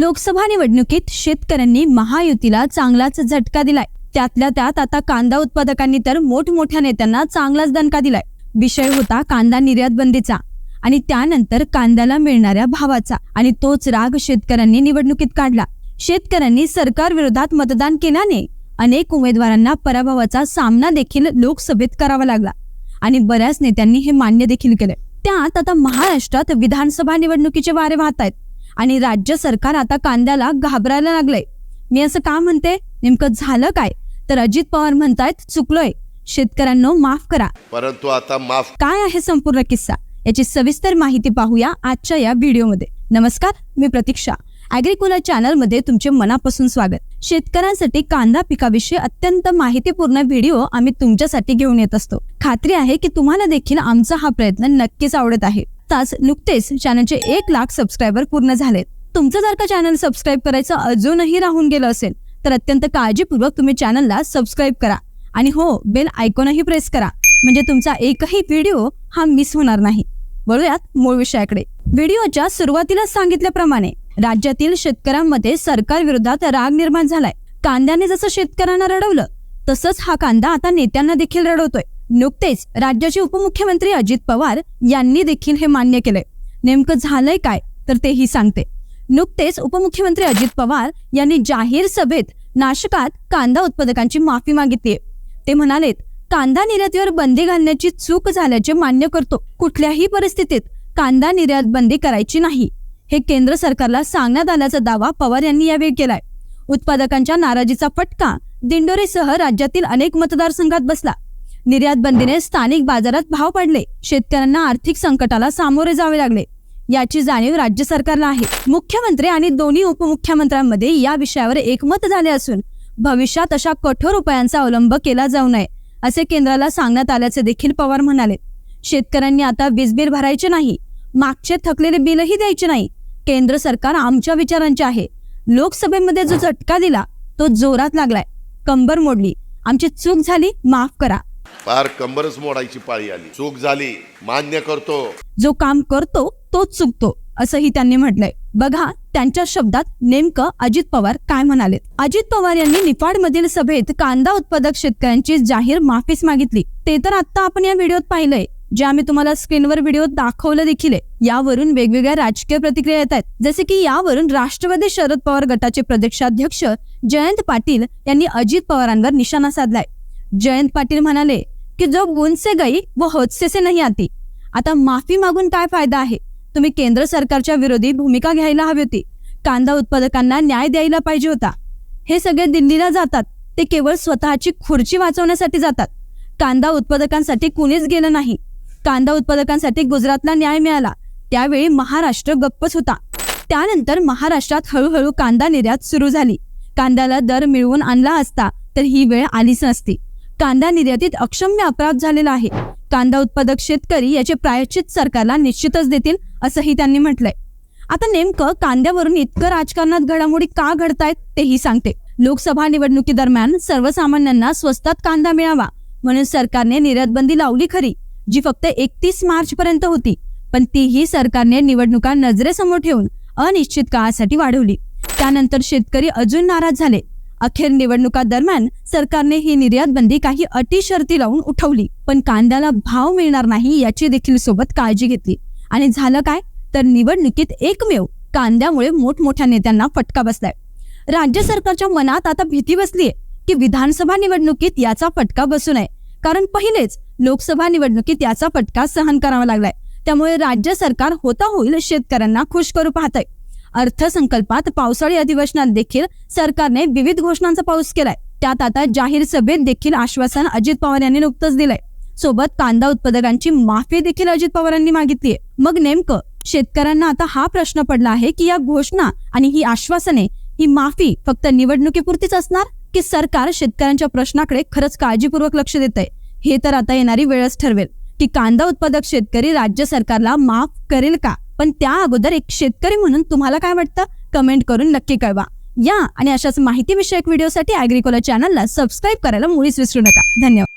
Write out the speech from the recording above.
लोकसभा निवडणुकीत शेतकऱ्यांनी महायुतीला चांगलाच झटका दिलाय. त्यातल्या त्यात आता कांदा उत्पादकांनी तर मोठमोठ्या नेत्यांना चांगलाच दणका दिलाय. विषय होता कांदा निर्यात बंदीचा आणि त्यानंतर कांद्याला मिळणाऱ्या भावाचा आणि तोच राग शेतकऱ्यांनी निवडणुकीत काढला. शेतकऱ्यांनी सरकार विरोधात मतदान केल्याने अनेक उमेदवारांना पराभवाचा सामना देखील लोकसभेत करावा लागला आणि बऱ्याच नेत्यांनी हे मान्य देखील केले त्यात आता महाराष्ट्रात विधानसभा निवडणुकीचे वारे वाहत आहेत आणि राज्य सरकार आता कांद्याला घाबरायला लागलंय. मी असं का म्हणते? नेमकं झालं काय? तर अजित पवार म्हणतायत चुकलोय. शेतकऱ्यांनो माफ करा. परंतु आता माफ काय आहे संपूर्ण किस्सा? याची सविस्तर माहिती पाहूया आजच्या या व्हिडिओमध्ये. नमस्कार मी प्रतीक्षा. अॅग्रिकोला चॅनलमध्ये तुमचे मनापासून स्वागत. शेतकऱ्यांसाठी कांदा पिकाविषयी अत्यंत माहितीपूर्ण व्हिडिओ आम्ही तुमच्यासाठी घेऊन येत असतो. खात्री आहे की तुम्हाला देखील आमचा हा प्रयत्न नक्कीच आवडत आहे. आत्ताच नुकतेच चॅनलचे एक लाख सबस्क्रायबर पूर्ण झालेत. तुमचं जर का चॅनल सबस्क्राईब करायचं अजूनही राहून गेलं असेल तर अत्यंत काळजीपूर्वक तुम्ही चॅनलला सबस्क्राईब करा. आणि हो बेल आयकॉनही प्रेस करा. म्हणजे तुमचा एकही व्हिडिओ हा मिस होणार नाही. वळूयात मूळ विषयाकडे. व्हिडिओच्या सुरुवातीला सांगितल्याप्रमाणे राज्यातील शेतकऱ्यांमध्ये सरकार विरोधात राग निर्माण झालाय. कांद्याने जसं शेतकऱ्यांना रडवलं तसंच हा कांदा आता नेत्यांना देखील रडवतोय. नुकतेच राज्याचे उपमुख्यमंत्री अजित पवार यांनी देखील हे मान्य केलंय. नेमकं झालंय काय? तर तेही सांगते. नुकतेच उपमुख्यमंत्री अजित पवार यांनी जाहीर सभेत नाशकात कांदा उत्पादकांची माफी मागितली ते म्हणालेत कांदा निर्यातीवर बंदी घालण्याची चूक झाल्याचे मान्य करतो. कुठल्याही परिस्थितीत कांदा निर्यात बंदी करायची नाही. हे केंद्र सरकारला सांगण्यात आल्याचा दावा पवार यांनी यावेळी केलाय. उत्पादकांच्या नाराजीचा फटका दिंडोरीसह राज्यातील अनेक मतदारसंघात बसला. निर्यात बंदीने स्थानिक बाजारात भाव पडले. शेतकऱ्यांना आर्थिक संकटाला सामोरे जावे लागले. याची जाणीव राज्य सरकारला आहे. मुख्यमंत्री आणि दोन्ही उपमुख्यमंत्र्यांमध्ये या विषयावर एकमत झाले असून भविष्यात अशा कठोर उपायांचा अवलंब केला जाऊ नये असे केंद्राला सांगण्यात आल्याचे देखील पवार म्हणाले. शेतकऱ्यांनी आता वीज बिल भरायचे नाही. मागचे थकलेले बिलही द्यायचे नाही. केंद्र सरकार आमच्या विचारांचे आहे. लोकसभेमध्ये जो झटका दिला तो जोरात लागलाय. कंबर मोडली. आमची चूक झाली माफ करा. फार कंबरच मोडायची पाळी आली. चूक झाली मान्य करतो. जो काम करतो तोच चुकतो असंही त्यांनी म्हटलंय. बघा त्यांच्या शब्दात नेमकं अजित पवार काय म्हणाले अजित पवार यांनी निफाड मधील सभेत कांदा उत्पादक शेतकऱ्यांची जाहीर माफीच मागितली. ते तर आता आपण या व्हिडिओत पाहिलंय जे आम्ही तुम्हाला स्क्रीनवर व्हिडिओ दाखवलं देखील आहे. यावरून वेगवेगळ्या राजकीय प्रतिक्रिया येत आहेत. जसे की यावरून राष्ट्रवादी शरद पवार गटाचे प्रदेशाध्यक्ष जयंत पाटील यांनी अजित पवारांवर निशाणा साधलाय. जयंत पाटील म्हणाले की जो गुणसे गई व होतसे से नाही आती. आता माफी मागून काय फायदा आहे? तुम्ही केंद्र सरकारच्या विरोधी भूमिका घ्यायला हवी होती. कांदा उत्पादकांना न्याय द्यायला पाहिजे होता. हे सगळे दिल्लीला जातात. ते केवळ स्वतःची खुर्ची वाचवण्यासाठी जातात. कांदा उत्पादकांसाठी कुणीच गेलं नाही. कांदा उत्पादकांसाठी गुजरातला न्याय मिळाला. त्यावेळी महाराष्ट्र गप्पच होता. त्यानंतर महाराष्ट्रात हळूहळू कांदा निर्यात सुरू झाली. कांद्याला दर मिळवून आणला असता तर ही वेळ आलीच नसती. कांदा निर्यातीत अक्षम्य अपराध झालेला आहे. कांदा उत्पादक शेतकरी याचे प्रायश्चित सरकारला निश्चितच देतील असंही त्यांनी म्हटलंय. आता नेमकं कांद्यावरून इतकं राजकारणात घडामोडी का घडतायत तेही सांगते. लोकसभा निवडणुकीदरम्यान सर्वसामान्यांना स्वस्तात कांदा मिळावा म्हणून सरकारने निर्यात बंदी लावली खरी जी फक्त एकतीस मार्च पर्यंत होती पण तीही सरकारने निवडणुका नजरेसमोर ठेवून अनिश्चित काळासाठी वाढवली. त्यानंतर शेतकरी अजून नाराज झाले. अखेर निवडणुका दरम्यान सरकारने ही निर्यात बंदी काही अटी शर्ती लावून उठवली पण कांद्याला भाव मिळणार नाही याची देखील सोबत काळजी घेतली. आणि झालं काय? तर निवडणुकीत एकमेव कांद्यामुळे मोठमोठ्या नेत्यांना फटका बसलाय. राज्य सरकारच्या मनात आता भीती बसलीये की विधानसभा निवडणुकीत याचा फटका बसू नये. कारण पहिलेच लोकसभा निवडणुकीत याचा फटका सहन करावा लागलाय. त्यामुळे राज्य सरकार होता होईल शेतकऱ्यांना खुश करू पाहतंय. अर्थसंकल्पात पावसाळी अधिवेशनात देखील सरकारने विविध घोषणांचा पाऊस केलाय. त्यात आता जाहीर सभेत देखील आश्वासन अजित पवार यांनी नुकतंच दिलंय. सोबत कांदा उत्पादकांची माफी देखील अजित पवारांनी मागितलीये. मग नेमकं शेतकऱ्यांना आता हा प्रश्न पडला आहे की या घोषणा आणि ही आश्वासने ही माफी फक्त निवडणुकीपुरतीच असणार की सरकार शेतकऱ्यांच्या प्रश्नाकडे खरंच काळजीपूर्वक लक्ष देत आहे हे तर आता येणारी वेळच ठरवेल. की कांदा उत्पादक शेतकरी राज्य सरकारला माफ करेल का? पण त्या अगोदर एक शेतकरी म्हणून तुम्हाला काय वाटतं? कमेंट करून नक्की कळवा. या आणि अशाच माहितीविषयक व्हिडिओसाठी अॅग्रिकोला चॅनलला सबस्क्राईब करायला मुळीच विसरू नका. धन्यवाद.